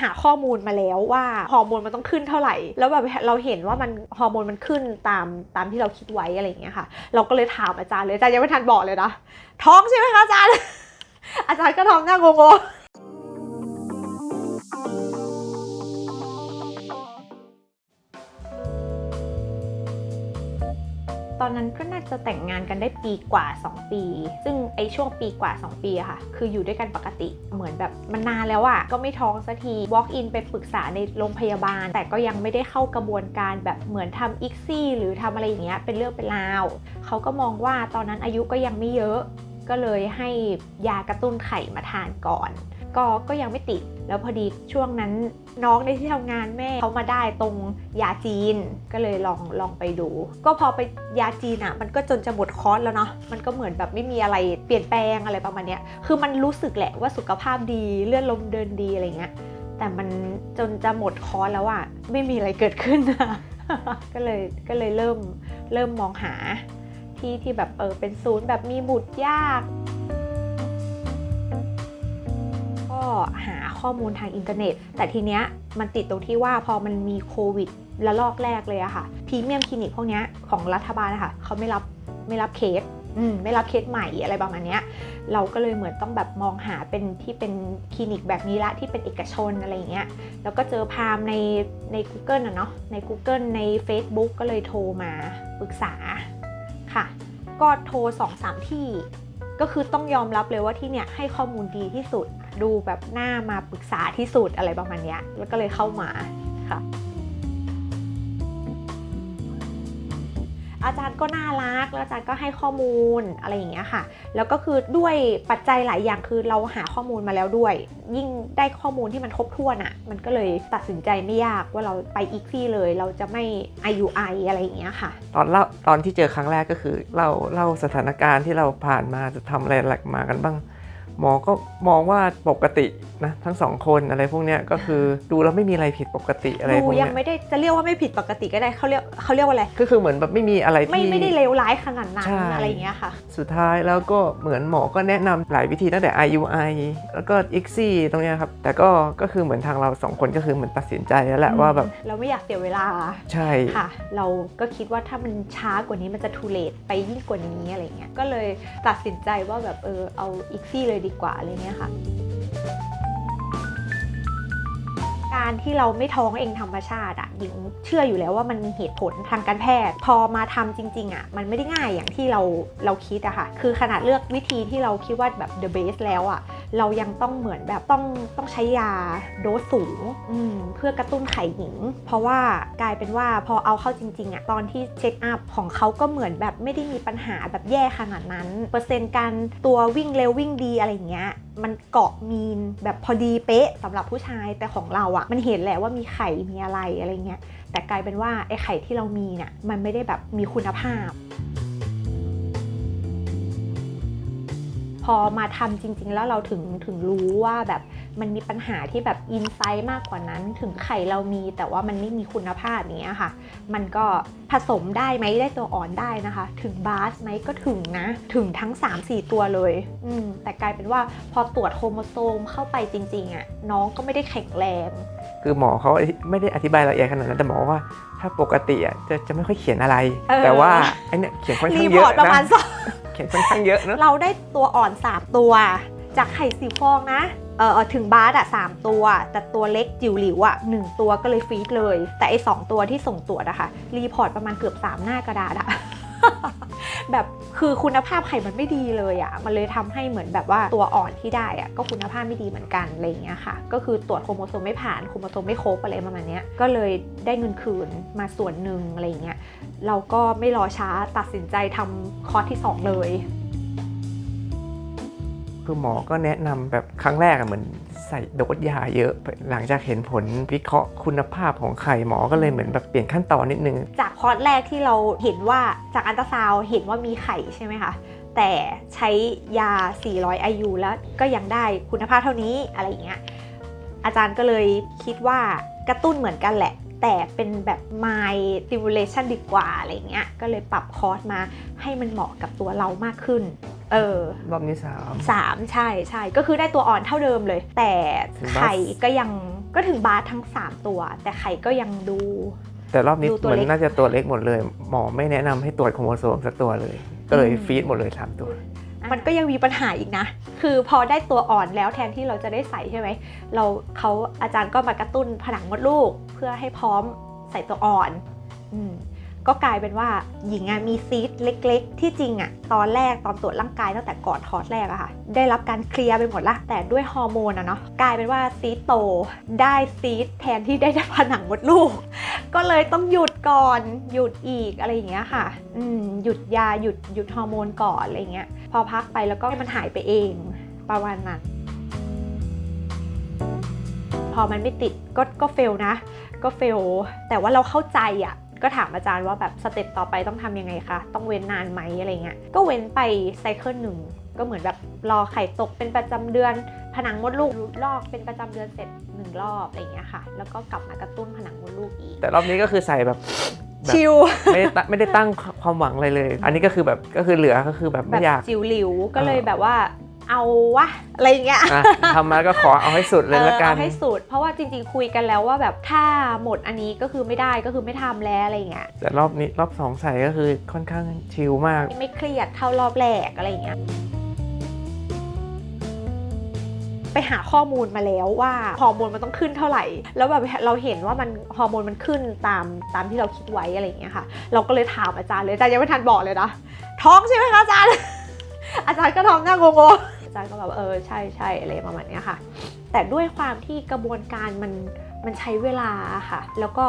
หาข้อมูลมาแล้วว่าฮอร์โมนมันต้องขึ้นเท่าไหร่ แล้วแบบเราเห็นว่ามันฮอร์โมนมันขึ้นตามตามที่เราคิดไว้อะไรอย่างเงี้ยค่ะ เราก็เลยถามอาจารย์เลยอาจารย์ยังไม่ทันบอกเลยนะท้องใช่ไหมคะอาจารย์ อาจารย์ก็ท้องหน้างงๆ ตอนนั้นก็น่าจะแต่งงานกันได้ปีกว่า 2 ปี ซึ่งไอ้ช่วงปีกว่า 2 ปีอะค่ะ คืออยู่ด้วยกันปกติเหมือนแบบมันนานแล้วอะก็ไม่ท้องสักที walk in ไปปรึกษาในโรงพยาบาล แต่ก็ยังไม่ได้เข้ากระบวนการแบบเหมือนทำอิกซี่หรือทำอะไรอย่างเงี้ยเป็นเรื่องเป็นราวเขาก็มองว่าตอนนั้นอายุก็ยังไม่เยอะ ก็เลยให้ยากระตุ้นไข่มาทานก่อน ก็ก็ยังไม่ติด แล้วพอดีช่วงนั้นน้องในที่ทำงานแม่เขามาได้ตรงยาจีนก็เลยลองลองไปดู ก็พอไปยาจีนอะ มันก็จนจะหมดคอร์สแล้วเนาะมันก็เหมือนแบบไม่มีอะไรเปลี่ยนแปลงอะไรประมาณเนี้ยคือมันรู้สึกแหละว่าสุขภาพดีเลือนลมเดินดีอะไรเงี้ยแต่มันจนจะหมดคอร์สแล้วอะไม่มีอะไรเกิดขึ้นอะก็เลยก็เลยเริ่มเริ่มมองหาที่ที่แบบเออเป็นศูนย์แบบมีบุตรยาก หาข้อมูลทางอินเทอร์เน็ต แต่ทีเนี้ยมันติดตรงที่ว่าพอมันมีโควิดระลอกแรกเลยอะค่ะพรีเมียมคลินิกพวกเนี้ยของรัฐบาลนะคะเขาไม่รับไม่รับเคสอืมไม่รับเคสใหม่อะไรประมาณเนี้ยเราก็เลยเหมือนต้องแบบมองหาเป็นที่เป็นคลินิกแบบนี้ละที่เป็นเอกชนอะไรอย่างเงี้ยแล้วก็เจอพามในใน Google อะเนาะใน Google ใน Facebook ก็เลยโทรมาปรึกษาค่ะ ก็โทรสองสามที่ ก็คือต้องยอมรับเลยว่าที่เนี่ยให้ข้อมูลดีที่สุด ดูแบบหน้ามาปรึกษาที่สุดอะไรประมาณเนี้ยแล้วก็เลยเข้ามาค่ะอาจารย์ก็น่ารัก แล้วอาจารย์ก็ให้ข้อมูลอะไรอย่างเงี้ยค่ะ แล้วก็คือด้วยปัจจัยหลายอย่างคือเราหาข้อมูลมาแล้วด้วย ยิ่งได้ข้อมูลที่มันครบถ้วนอะ่ะ มันก็เลยตัดสินใจไม่ยากว่าเราไปอีกที่เลย เราจะไม่ IUI อะไรอย่างเงี้ยค่ะ ตอนเล่าตอนที่เจอครั้งแรกก็คือเล่าเล่าสถานการณ์ที่เราผ่านมาจะทำอะไรหลักมากันบ้าง หมอก็มองว่าปกตินะทั้งสองคนอะไรพวกเนี้ยก็คือดูแล้วไม่มีอะไรผิดปกติอะไรดูพวกยัเนี้งยไม่ได้จะเรียกว่าไม่ผิดปกติก็ได้เขาเรียกเขาเรียกว่าอะไร ก็คือเหมือนแบบไม่มีอะไรไม่ที่ไม่ได้เลวร้ายขนาดนั้นใช่ อะไรอย่างเงี้ยค่ะ สุดท้ายแล้วก็เหมือนหมอก็แนะนำหลายวิธีตั้งแต่ IUI แล้วก็ ICSI ตรงเนี้ยครับ แต่ก็ก็คือเหมือนทางเราสองคนก็คือเหมือนตัดสินใจแล้วแหละว่าแบบเราไม่อยากเสียเวลาใช่ ค่ะ เราก็คิดว่าถ้ามันช้ากว่านี้มันจะทูเลตไปยิ่งกว่านี้อะไรเงี้ยก็เลยตัดสินใจว่าแบบเออเอาอีกซี่เลยดีกว่าอะไรเงี้ยค่ะ การที่เราไม่ท้องเองธรรมชาติอะหญิงเชื่ออยู่แล้วว่ามันมีเหตุผลทางการแพทย์ พอมาทำจริงๆอะมันไม่ได้ง่ายอย่างที่เราเราคิดอะค่ะ คือขนาดเลือกวิธีที่เราคิดว่าแบบ the best แล้วอะ เรายังต้องเหมือนแบบต้องต้องใช้ยาโดสสูงอืมเพื่อกระตุ้นไข่หญิง เพราะว่ากลายเป็นว่าพอเอาเข้าจริงๆอะตอนที่เช็คอัพของเขาก็เหมือนแบบไม่ได้มีปัญหาแบบแย่ขนาดนั้น เปอร์เซ็นต์การตัววิ่งเร็ววิ่งดีอะไรอย่างเงี้ยมันเกาะมีนแบบพอดีเป๊ะสำหรับผู้ชายแต่ของเราอะมันเห็นแหละว่ามีไข่มีอะไรอะไรเงี้ยแต่กลายเป็นว่าไอ้ไข่ที่เรามีเนี่ยมันไม่ได้แบบมีคุณภาพ พอมาทำจริง ๆ แล้วเราถึงถึงรู้ว่าแบบมันมีปัญหาที่แบบอินไซต์มากกว่านั้น ถึงไข่เรามีแต่ว่ามันไม่มีคุณภาพอย่างเงี้ยค่ะ มันก็ผสมได้ไหมได้ตัวอ่อนได้นะคะ ถึงบาสไหมก็ถึงนะ ถึงทั้ง 3-4 ตัวเลย อืมแต่กลายเป็นว่าพอตรวจโครโมโซมเข้าไปจริงๆอะ่ะน้องก็ไม่ได้แข็งแรงคือหมอเขาไม่ได้อธิบายละเอียดขนาดนั้นแต่หมอว่าถ้าปกติอะจะจะไม่ค่อยเค่อยนอะไรเออแต่ว่าไอเนี้ยเขียนค่อนรีข้างพเยออะร์ตประมาณนะสอง เขียนค่อนข้างเยอะนะเราได้ตัวอ่อน 3 ตัว จากไข่สีฟองนะเออเอถึงบาสอะสามตัว แต่ตัวเล็กจิ๋วหลิวอะหนึ่งตัวก็เลยฟรีดเลย แต่ไอสองตัวที่ส่งตรวจอะค่ะ รีพอร์ตประมาณเกือบ 3 หน้ากระดาษอะแบบคือคุณภาพไข่มันไม่ดีเลยอะมันเลยทำให้เหมือนแบบว่าตัวอ่อนที่ได้อะก็คุณภาพไม่ดีเหมือนกันอะไรเงี้ยค่ะ ก็คือตรวจโครโมโซมไม่ผ่านโครโมโซมไม่ครบอะไรประมาณเนี้ยก็เลยได้เงินคืนมาส่วนหนึ่งอะไรเงี้ย เราก็ไม่รอช้าตัดสินใจทำคอร์สที่ 2 เลย คือหมอก็แนะนำแบบครั้งแรกอะเหมือนใส่โดสยาเยอะ หลังจากเห็นผลวิเคราะห์คุณภาพของไข่หมอก็เลยเหมือนแบบเปลี่ยนขั้นตอนนิดนึง จากคอร์สแรกที่เราเห็นว่าจากอันตราซาวด์เห็นว่ามีไข่ใช่ไหมคะแต่ใช้ยา 400 IU แล้วก็ยังได้คุณภาพเท่านี้อะไรอย่างเงี้ยอาจารย์ก็เลยคิดว่ากระตุ้นเหมือนกันแหละ แต่เป็นแบบ my stimulation ดีกว่าอะไรอย่างเงี้ยก็เลยปรับคอร์สมาให้มันเหมาะกับตัวเรามากขึ้น เออรอบนี้สามสามใช่ใช่ก็คือได้ตัวอ่อนเท่าเดิมเลย แต่ถึงบาสไข่ก็ยังก็ถึงบาสทั้ง 3 ตัว แต่ไข่ก็ยังดู แต่รอบนี้ดูตัวเหมือนเล็กน่าจะตัวเล็กหมดเลย หมอไม่แนะนำให้ตรวจโครโมโซมสักตัวเลย ก็เลยอืมฟีดหมดเลยสามตัวมันก็ยังมีปัญหาอีกนะ คือพอได้ตัวอ่อนแล้วแทนที่เราจะได้ใส่ใช่ไหม เราเขาอาจารย์ก็มากระตุ้นผนังมดลูกเพื่อให้พร้อมใส่ตัวอ่อนอก็กลายเป็นว่าหญิงอะมีซีดเล็ก ๆ ที่จริงอะตอนแรกตอนตรวจร่างกายตั้งแต่ก่อนคลอดแรกอะค่ะ ได้รับการเคลียร์ไปหมดละแต่ด้วยฮอร์โมนอะเนาะกลายเป็นว่าซีดโตได้ซีดแทนที่ได้ผนังมดลูก ก็เลยต้องหยุดก่อนหยุดอีกอะไรอย่างเงี้ยค่ะอืมหยุดยาหยุดหยุดฮอร์โมนก่อนอะไรเงี้ยพอพักไปแล้วก็มันหายไปเองประมาณนั้นพอมันไม่ติดก็ก็เฟลนะ ก็เฟล แต่ว่าเราเข้าใจอะ่ะก็ถามอาจารย์ว่าแบบสเต็ปต่อไปต้องทำยังไงคะ ต้องเว้นนานไหมอะไรเงี้ย ก็เว้นไปไซเคิลหนึ่ง ก็เหมือนแบบรอไข่ตกเป็นประจำเดือน ผนังมดลูกลอกเป็นประจำเดือนเสร็จหนึ่งรอบอะไรเงี้ยค่ะ แล้วก็กลับมากระตุ้นผนังมดลูกอีก แต่รอบนี้ก็คือใส่แบบแบบชิลไม่ได้ตั้งไม่ได้ตั้งความหวังอะไรเลย อันนี้ก็คือแบบก็คือเหลือก็คือแบบแบไม่บอยากจิ๋วหลิวก็เลยเออแบบว่า เอาวะอะไรอย่างเงี้ยอะทำมาก็ขอเอาให้สุดเลยละกันออเอาให้สุด เพราะว่าจริง ๆ คุยกันแล้วว่าแบบถ้าหมดอันนี้ก็คือไม่ได้ก็คือไม่ทำแล้วอะไรอย่างเงี้ย แต่รอบนี้รอบสองใส่ก็คือค่อนข้างชิลมาก ไม่เครียดเท่ารอบแรกอะไรอย่างเงี้ยไปหาข้อมูลมาแล้วว่าฮอร์โมนมันต้องขึ้นเท่าไหร่ แล้วแบบเราเห็นว่ามันฮอร์โมนมันขึ้นตามตามที่เราคิดไว้อะไรอย่างเงี้ยค่ะ เราก็เลยถามอาจารย์เลยอาจารย์ยังไม่ทันบอกเลยนะท้องใช่ไหมคะอาจารย์ อาจารย์ก็ทำหน้างงๆ อาจารย์ก็แบบเออใช่ใช่อะไรประมาณนี้ค่ะ แต่ด้วยความที่กระบวนการมันมันใช้เวลาค่ะ แล้วก็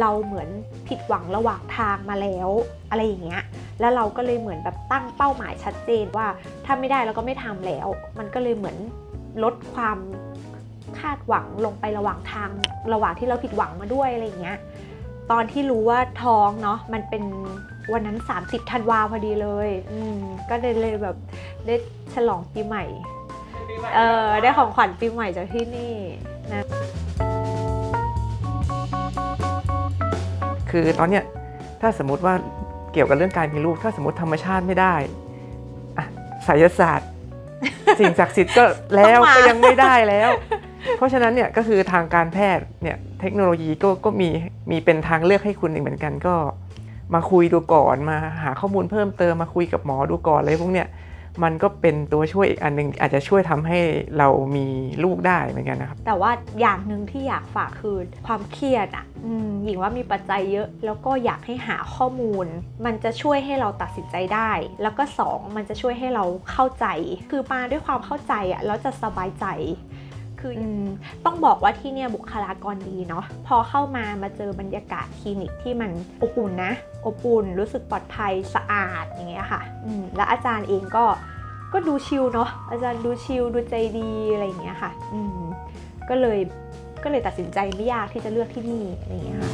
เราเหมือนผิดหวังระหว่างทางมาแล้วอะไรอย่างเงี้ย แล้วเราก็เลยเหมือนแบบตั้งเป้าหมายชัดเจนว่าถ้าไม่ได้เราก็ไม่ทำแล้ว มันก็เลยเหมือนลดความคาดหวังลงไประหว่างทางระหว่างที่เราผิดหวังมาด้วยอะไรอย่างเงี้ย ตอนที่รู้ว่าท้องเนาะมันเป็นวันนั้น 30ธันวาพอดีเลย อืมก็เลยเลยแบบ ได้ฉลองปีใหม่ เออได้ของขวัญปีใหม่จากที่นี่นะคือตอนเนี้ยถ้าสมมติว่าเกี่ยวกับเรื่องการมีลูก ถ้าสมมติธรรมชาติไม่ได้อะไสยศาสตร์ สิ่งศักดิ์สิทธิ์ก็แล้วต้องมาก็ยังไม่ได้แล้ว เพราะฉะนั้นเนี่ยก็คือทางการแพทย์เนี่ยเทคโนโลยีก็ก็มีมีเป็นทางเลือกให้คุณอีกเหมือนกันก็ มาคุยดูก่อนมาหาข้อมูลเพิ่มเติมมาคุยกับหมอดูก่อนอะไรพวกเนี้ย มันก็เป็นตัวช่วยอีกอันหนึ่งอาจจะช่วยทำให้เรามีลูกได้เหมือนกันนะครับ แต่ว่าอย่างหนึ่งที่อยากฝากคือความเครียดอะอหญิงว่ามีปัจจัยเยอะ แล้วก็อยากให้หาข้อมูล มันจะช่วยให้เราตัดสินใจได้ แล้วก็สองมันจะช่วยให้เราเข้าใจ คือมาด้วยความเข้าใจอะแล้วจะสบายใจ คืออต้องบอกว่าที่เนี่ยบุคลากรดีเนาะพอเข้ามามาเจอบรรยากาศคลินิกที่มันอบอุ่นนะ อบอุ่นรู้สึกปลอดภัยสะอาดอย่างเงี้ยค่ะอืมแล้วอาจารย์เองก็ก็ดูชิลเนาะอาจารย์ดูชิลดูใจดีอะไรอย่างเงี้ยค่ะอืมก็เลยก็เลยตัดสินใจไม่ยากที่จะเลือกที่นี่อะไรอย่างเงี้ยค่ะ